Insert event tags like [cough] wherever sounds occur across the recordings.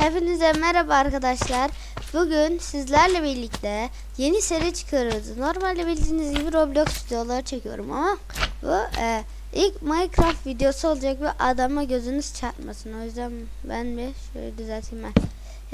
Hepinize merhaba arkadaşlar. Bugün sizlerle birlikte yeni seri çıkarıyoruz. Normalde bildiğiniz gibi Roblox videoları çekiyorum ama bu e, ilk Minecraft videosu olacak ve adama gözünüz çarpmasın. O yüzden ben bir şöyle düzelteyim ben.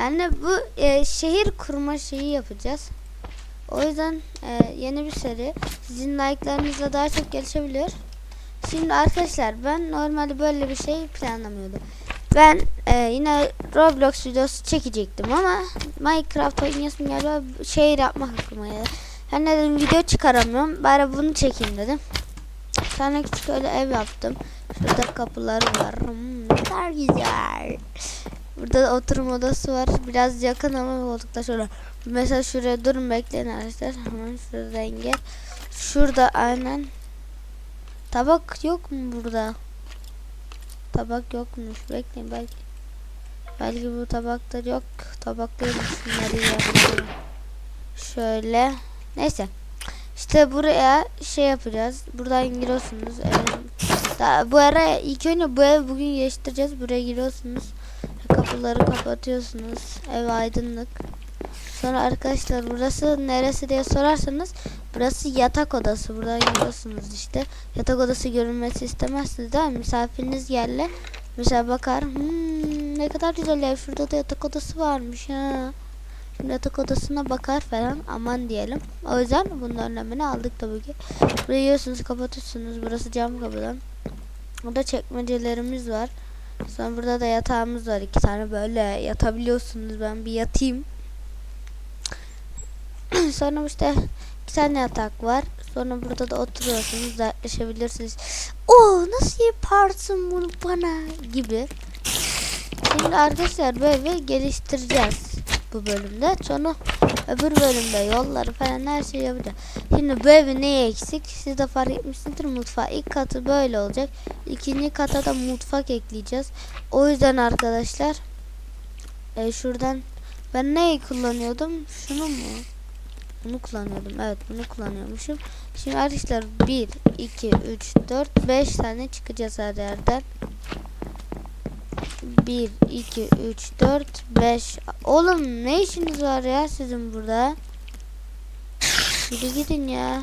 Yani bu e, şehir kurma şeyi yapacağız. O yüzden e, yeni bir seri. Sizin like'larınızla daha çok gelişebilir. Şimdi arkadaşlar ben normalde böyle bir şey planlamıyordum. Ben e, yine Roblox videosu çekecektim ama Minecraft oynayasım galiba şehir yapmak aklıma geldi. Ben de dedim video çıkaramıyorum. Bari bunu çekeyim dedim. Tane küçük öyle ev yaptım. Şurada kapıları var. Hmm, ne kadar güzel. Burada da oturum odası var. Biraz yakın ama koltukta şöyle. Mesela şuraya durun bekleyin arkadaşlar. Hemen şurada engel. Şurada aynen. Tabak yok mu burada? Tabak yokmuş. Bekleyin belki. Belki bu tabakta yok. Tabaklıymış. Şunları. Şöyle. Neyse. İşte buraya şey yapacağız. Buradan giriyorsunuz. Daha, bu ara ilk önce bu ev bugün geçtireceğiz. Buraya giriyorsunuz. Kapıları kapatıyorsunuz. Ev aydınlık. Sonra arkadaşlar burası neresi diye sorarsanız burası yatak odası. Buradan giriyorsunuz işte. Yatak odası görünmesi istemezsiniz değil mi? Misafiriniz geldi. Mesela bakar. Hmm, ne kadar güzel ev. Şurada da yatak odası varmış ha. Şimdi yatak odasına bakar falan. Aman diyelim. O yüzden bunun önlemini aldık tabii ki. Burayı yiyorsunuz kapatıyorsunuz. Burası cam kapıdan. Burada çekmecelerimiz var. Sonra burada da yatağımız var. iki tane böyle yatabiliyorsunuz. Ben bir yatayım. Sonra işte iki tane yatak var. Sonra burada da oturuyorsunuz, dertleşebilirsiniz. Oo nasıl yaparsın bunu bana gibi. Şimdi arkadaşlar evi geliştireceğiz bu bölümde. Sonra öbür bölümde yolları falan her şeyi yapacağız. Şimdi bu evin neye eksik? Siz de fark etmişsinizdir mutfağı. İlk katı böyle olacak. İkinci kata da mutfak ekleyeceğiz. O yüzden arkadaşlar e, şuradan ben neyi kullanıyordum? Şunu mu? Bunu kullanıyordum. Evet bunu kullanıyormuşum. Şimdi arkadaşlar 1, 2, 3, 4, 5 tane çıkacağız her yerden. 1, 2, 3, 4, 5. Oğlum ne işiniz var ya sizin burada? Yürü gidin ya.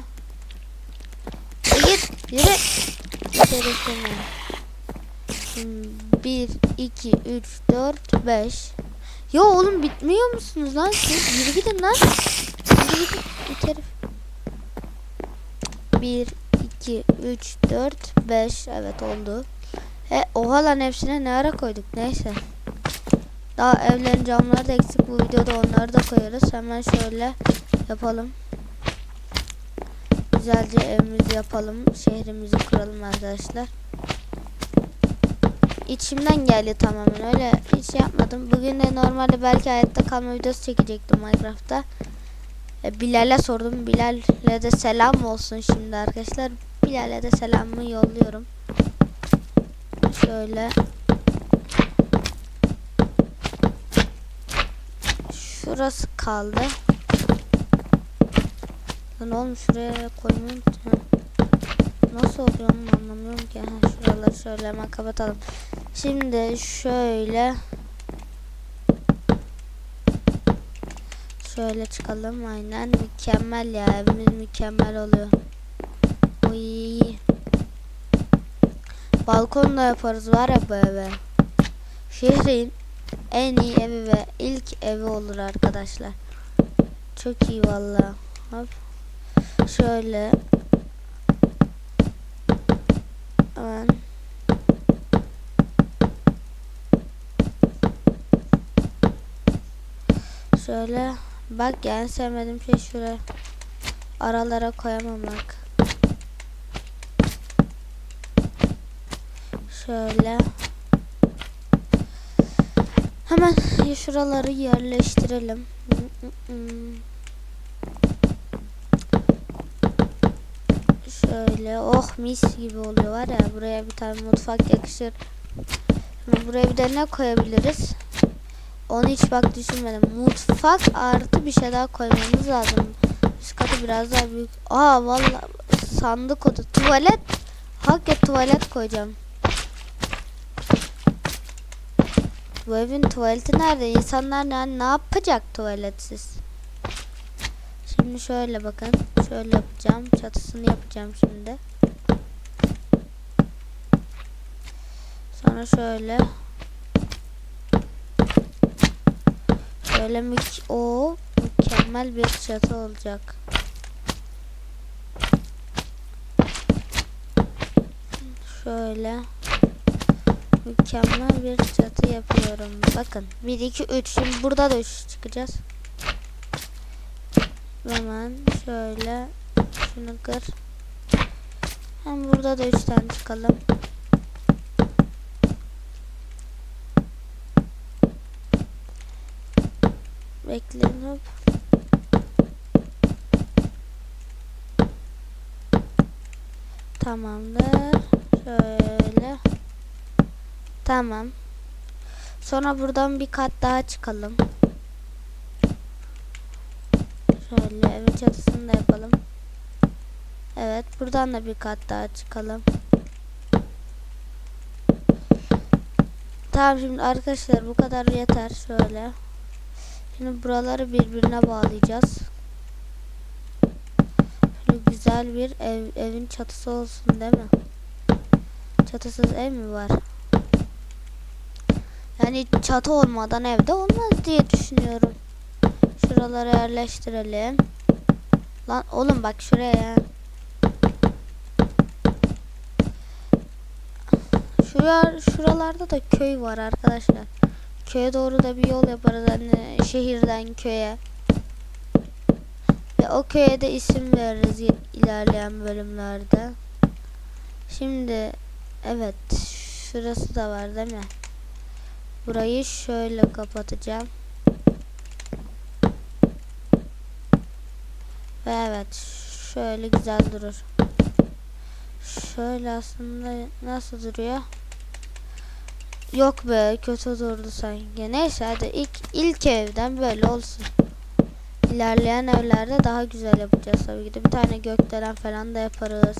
Yürü git. Yürü. İstemiyorum. 1, 2, 3, 4, 5. Ya oğlum bitmiyor musunuz lan siz? Yürü gidin lan. Herif. 1, 2, 3, 4, 5. Evet oldu. E, oha lan hepsine ne ara koyduk neyse. Daha evlerin camları da eksik bu videoda onları da koyarız. Hemen şöyle yapalım. Güzelce evimizi yapalım. Şehrimizi kuralım arkadaşlar. İçimden geldi tamamen öyle hiç yapmadım. Bugün de normalde belki hayatta kalma videosu çekecektim Minecraft'ta. E, Bilal'e sordum. Bilal'le de selam olsun şimdi arkadaşlar. Bilal'e de selamımı yolluyorum. Şöyle. Şurası kaldı. Lan oğlum şuraya koymayı unuttum. Nasıl oluyor onu anlamıyorum ki. Ha, şuraları şöyle hemen kapatalım. Şimdi şöyle. Şöyle çıkalım aynen. Mükemmel ya evimiz mükemmel oluyor. Uy. Balkonda yaparız var ya bu eve. Şehrin en iyi evi ve ilk evi olur arkadaşlar. Çok iyi valla. Şöyle. Hemen. Şöyle. Bak yani sevmediğim şey şuraya. Aralara koyamamak. Şöyle. Hemen şuraları yerleştirelim. Şöyle oh mis gibi oluyor var ya buraya bir tane mutfak yakışır. Buraya bir de ne koyabiliriz? Onu hiç bak düşünmedim. Mutfak artı bir şey daha koymamız lazım. Üst katı biraz daha büyük. Aa vallahi sandık oda. Tuvalet. Hakikaten tuvalet koyacağım. bu evin tuvaleti nerede? İnsanlar yani ne yapacak tuvaletsiz? Şimdi şöyle bakın. Şöyle yapacağım. Çatısını yapacağım şimdi. Sonra şöyle. Şöyle mük o mükemmel bir çatı olacak. Şöyle mükemmel bir çatı yapıyorum. Bakın 1 2 3 şimdi burada da 3 çıkacağız. Hemen şöyle şunu kır. Hem burada da 3 tane çıkalım. Bekleyin hop. Tamamdır. Şöyle. Tamam. Sonra buradan bir kat daha çıkalım. Şöyle evin çatısını da yapalım. Evet buradan da bir kat daha çıkalım. Tamam şimdi arkadaşlar bu kadar yeter şöyle. Şimdi buraları birbirine bağlayacağız. Şöyle güzel bir ev, evin çatısı olsun değil mi? Çatısız ev mi var? Yani çatı olmadan evde olmaz diye düşünüyorum. Şuraları yerleştirelim. Lan oğlum bak şuraya. Şuraya, şuralarda da köy var arkadaşlar. Köye doğru da bir yol yaparız hani şehirden köye. Ve o köye de isim veririz ilerleyen bölümlerde. Şimdi evet şurası da var değil mi? Burayı şöyle kapatacağım. Ve evet şöyle güzel durur. Şöyle aslında nasıl duruyor? Yok be kötü durdu sanki. Neyse hadi ilk ilk evden böyle olsun. İlerleyen evlerde daha güzel yapacağız tabii ki de. Bir tane gökdelen falan da yaparız.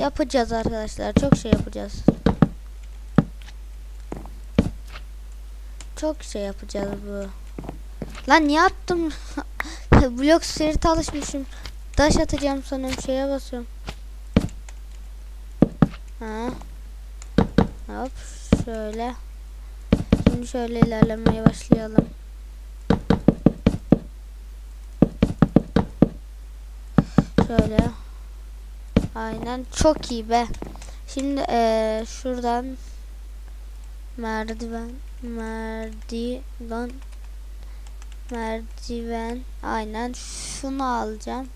Yapacağız arkadaşlar. Çok şey yapacağız. Çok şey yapacağız bu. Lan niye attım? [laughs] Blok seri alışmışım. Taş atacağım sanırım şeye basıyorum. Ha. Hop şöyle. Şimdi şöyle ilerlemeye başlayalım. Şöyle. Aynen çok iyi be. Şimdi ee, şuradan merdiven merdiven merdiven aynen şunu alacağım.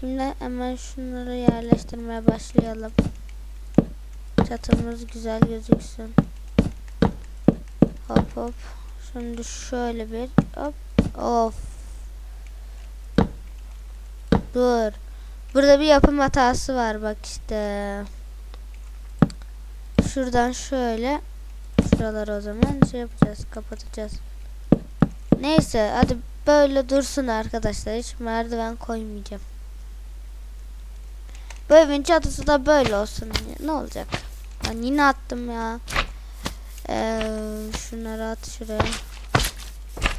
Şimdi hemen şunları yerleştirmeye başlayalım. Çatımız güzel gözüksün. Hop hop. Şimdi şöyle bir hop. Of. Dur. Burada bir yapım hatası var bak işte. Şuradan şöyle. Şuraları o zaman şey yapacağız. Kapatacağız. Neyse hadi böyle dursun arkadaşlar. Hiç merdiven koymayacağım. Bu evin çatısı da böyle olsun. Ne olacak? Ben yine attım ya. Ee, şunları at şuraya.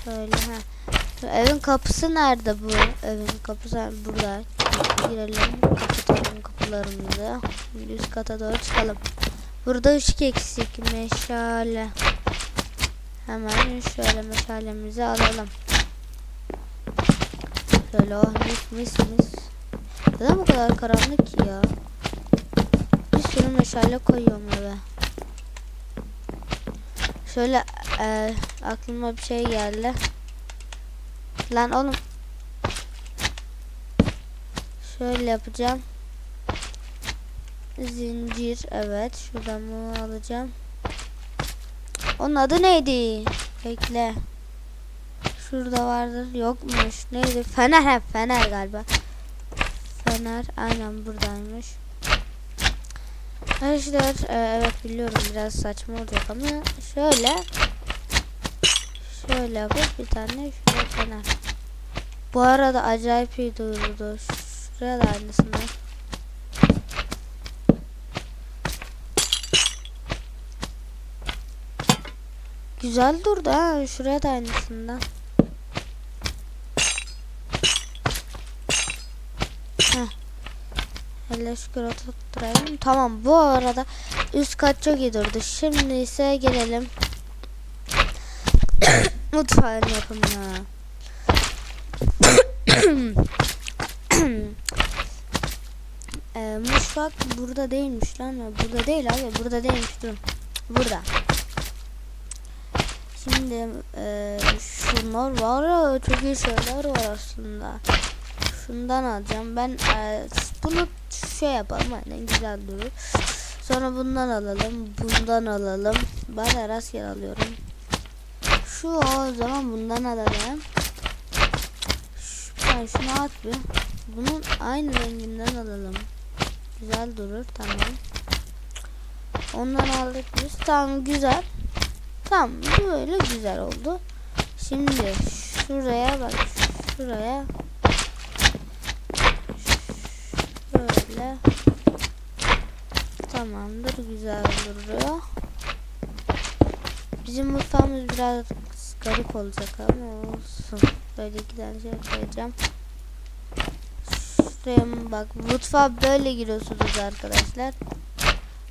Şöyle ha. Evin kapısı nerede bu? Evin kapısı burada. Girelim. Kapatalım kapılarımızı. Üst kata doğru çıkalım. Burada ışık eksik. Meşale. Hemen şöyle meşalemizi alalım. Şöyle oh mis mis mis. Neden bu kadar karanlık ki ya? Sürü meşale koyuyorum eve. Şöyle e, aklıma bir şey geldi. Lan oğlum. Şöyle yapacağım. Zincir evet. Şuradan bunu alacağım. Onun adı neydi? Bekle. Şurada vardır. Yokmuş. Neydi? Fener hep fener galiba. Fener aynen buradaymış. Arkadaşlar e, evet biliyorum biraz saçma olacak ama şöyle şöyle yapıp bir tane şuraya fener. Bu arada acayip iyi duyurdu. Şuraya da aynısını. Güzel durdu ha. Şuraya da aynısından. Hele şükür oturtturayım. Tamam bu arada üst kat çok iyi durdu. Şimdi ise gelelim [coughs] mutfağın yapımına. [coughs] e, mutfak burada değilmiş lan. Burada değil abi. Burada değilmiş. Dur. Burada. Şimdi e, şunlar var ya çok iyi şeyler var aslında. Şundan alacağım. Ben e, bunu şey yapalım aynen güzel durur. Sonra bundan alalım. Bundan alalım. Ben rastgele alıyorum. Şu o zaman bundan alalım. Şu, sen şunu at bir. Bunun aynı renginden alalım. Güzel durur tamam. Ondan aldık biz. Tamam güzel. Tamam böyle güzel oldu. Şimdi şuraya bak. Şuraya. Şöyle. Tamamdır güzel duruyor. Bizim mutfağımız biraz garip olacak ama olsun. Böyle tane şey koyacağım. Şuraya bak mutfağa böyle giriyorsunuz arkadaşlar.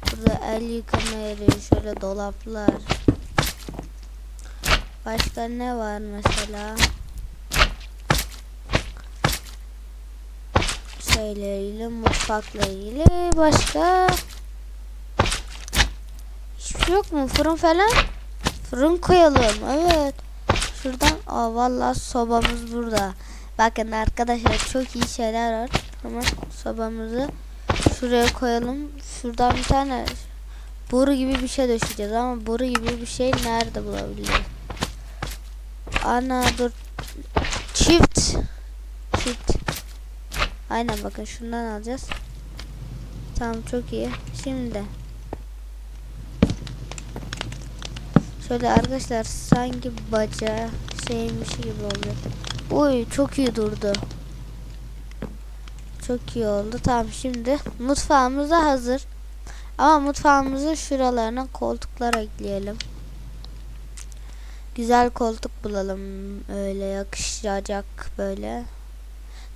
Burada el yıkama yeri, şöyle dolaplar. Başka ne var mesela? Şeyleriyle, mutfakla ilgili başka hiçbir şey yok mu? Fırın falan? Fırın koyalım. Evet. Şuradan aa vallahi sobamız burada. Bakın arkadaşlar çok iyi şeyler var. Ama sobamızı şuraya koyalım. Şuradan bir tane boru gibi bir şey döşeceğiz ama boru gibi bir şey nerede bulabiliriz? Ana dur. Çift. Çift. Aynen bakın şundan alacağız. Tamam çok iyi. Şimdi. Şöyle arkadaşlar sanki baca şeymiş gibi oluyor. Uy çok iyi durdu. Çok iyi oldu. Tamam şimdi mutfağımız da hazır. Ama mutfağımızın şuralarına koltuklar ekleyelim. Güzel koltuk bulalım. Öyle yakışacak böyle.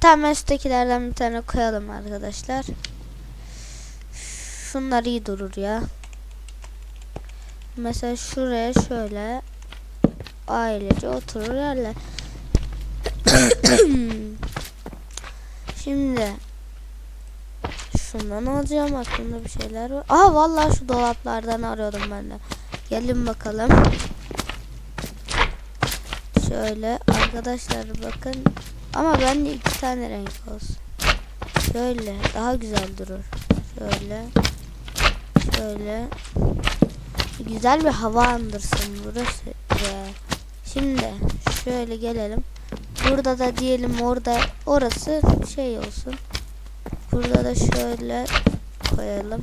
Tam üsttekilerden bir tane koyalım arkadaşlar. Şunlar iyi durur ya. Mesela şuraya şöyle ailece oturur yerler. [coughs] Şimdi şundan alacağım aklımda bir şeyler var. Aa vallahi şu dolaplardan arıyordum ben de. Gelin bakalım. Şöyle arkadaşlar bakın. Ama bende iki tane renk olsun. Şöyle daha güzel durur. Şöyle. Şöyle. Güzel bir hava andırsın burası. Şimdi şöyle gelelim. Burada da diyelim orada orası şey olsun. Burada da şöyle koyalım.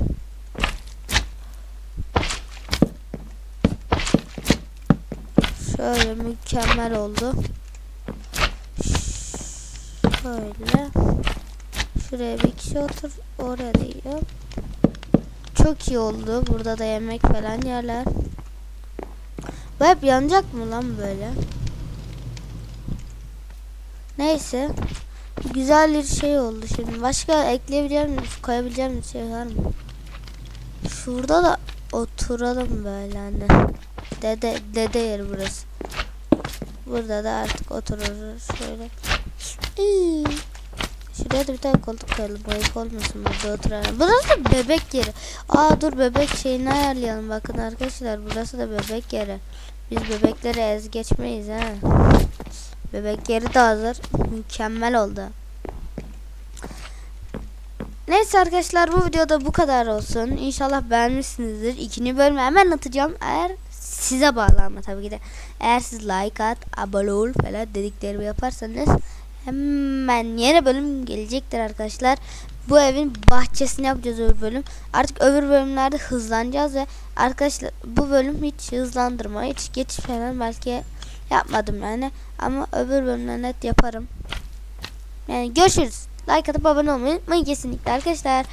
Şöyle mükemmel oldu. Şöyle. Şuraya bir kişi otur. Oraya da. Çok iyi oldu. Burada da yemek falan yerler. Bu hep yanacak mı lan böyle? Neyse. Güzel bir şey oldu şimdi. Başka ekleyebileceğim, koyabileceğim bir şey var mı? Şurada da oturalım böyle anne. Dede, dede yeri burası. Burada da artık otururuz şöyle. İyi. Şuraya da bir tane koltuk koyalım. Bayık olmasın burada oturalım. Burası da bebek yeri. Aa dur bebek şeyini ayarlayalım. Bakın arkadaşlar burası da bebek yeri. Biz bebekleri ez geçmeyiz ha. Bebek yeri de hazır. Mükemmel oldu. Neyse arkadaşlar bu videoda bu kadar olsun. İnşallah beğenmişsinizdir. İkinci bölümü hemen atacağım. Eğer size bağlı tabii ki de. Eğer siz like at, abone ol falan dediklerimi yaparsanız hemen yeni bölüm gelecektir arkadaşlar. Bu evin bahçesini yapacağız öbür bölüm. Artık öbür bölümlerde hızlanacağız ve arkadaşlar bu bölüm hiç hızlandırma, hiç geçiş falan belki yapmadım yani. Ama öbür bölümde net yaparım. Yani görüşürüz. Like atıp abone olmayı unutmayın kesinlikle arkadaşlar.